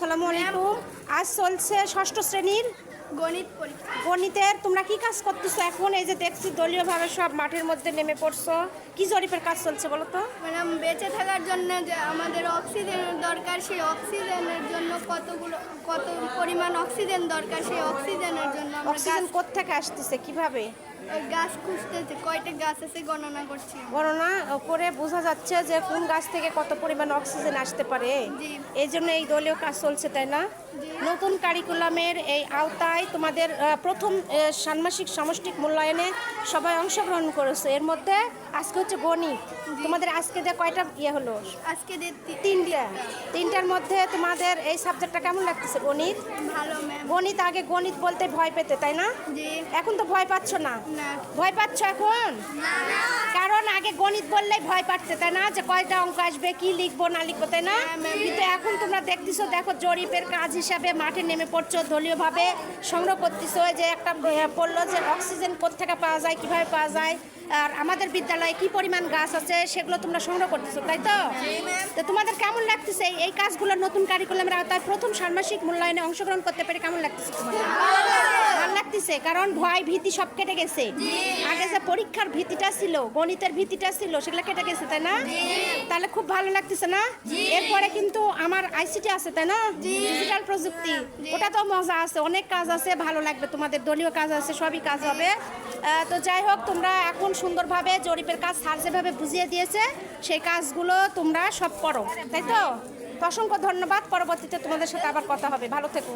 আসসালামু আলাইকুম। আজ চলছে ষষ্ঠ শ্রেণির গণিত পরীক্ষা। গণিতের তোমরা কি কাজ করতেছো এখন? এই যে দেখছি দলীয়ভাবে সব মাঠের মধ্যে নেমে পড়ছো। কি জরিপের কাজ চলছে বলো তো? ম্যাডাম বেঁচে থাকার জন্য যে আমাদের অক্সিজেনের দরকার সেই অক্সিজেনের জন্য কতগুলো কত পরিমাণ অক্সিজেন দরকার সেই অক্সিজেনের জন্য অক্সিজেন গাছ কোত্থেকে আসতেছে? কীভাবে? গাছ খুঁজতেছি কয়টা গাছ আছে গণনা করছি গণনা করে বোঝা যাচ্ছে যে কোন গাছ থেকে কত পরিমাণ অক্সিজেন আসতে পারে। এই জন্য এই দলীয় কাজ চলছে তাই না? নতুন কারিকুলামের এই আওতায় তোমাদের প্রথম ষান্মাসিক সামষ্টিক মূল্যায়নে সবাই অংশগ্রহণ করেছে। এর মধ্যে আজকে হচ্ছে গণিত। তোমাদের আজকে যে কয়টা ইয়ে হলো? আজকে তিনটা। তিনটার মধ্যে তোমাদের এই সাবজেক্টটা কেমন লাগতেছে গণিত? ভালো গণিত আগে গণিত বলতে ভয় পেতে তাই না? এখন তো ভয় পাচ্ছ না। ভয় পাচ্ছ এখন? কারণ আগে গণিত বললেই ভয় পাচ্ছে তাই না? যে কয়টা অঙ্ক আসবে কি লিখব না লিখব তাই না? হ্যাঁ, কিন্তু এখন তোমরা দেখতেছো দেখো জরিপের কাজ হিসাবে মাঠে নেমে পড়ছো দলীয়ভাবে সংগ্রহ করতেছো যে একটা পড়ল যে অক্সিজেন কোথেকে পাওয়া যায় কীভাবে পাওয়া যায় আর আমাদের বিদ্যালয়ে কি পরিমাণ গাছ আছে সেগুলো তোমরা সংগ্রহ করতেছো তাই তো? তো তোমাদের কেমন লাগতেছে এই- এই কাজগুলো নতুন কারিকুলামের আওতায়? প্রথম ষান্মাসিক মূল্যায়নে অংশগ্রহণ করতে পেরে কেমন লাগতেছে তোমাদের? ভালো লাগতেছে কারণ ভয় ভীতি সব কেটে গেছে। আগে যে পরীক্ষার ভীতিটা ছিল গণিতের ভীতিটা ছিল সেগুলো কেটে গেছে তাই না? তাহলে খুব ভালো লাগতেছে না? এরপরে কিন্তু আমার আইসিটি আছে তাই না? ডিজিটাল প্রযুক্তি ওটা তো মজা আছে অনেক কাজ আছে ভালো লাগবে তোমাদের দলীয় কাজ আছে সবই কাজ হবে। তো যাই হোক তোমরা এখন সুন্দরভাবে জরিপের কাজ স্যার যেভাবে বুঝিয়ে দিয়েছে সেই কাজগুলো তোমরা সব করো তাই তো অসংখ্য ধন্যবাদ পরবর্তীতে তোমাদের সাথে আবার কথা হবে ভালো থেকো।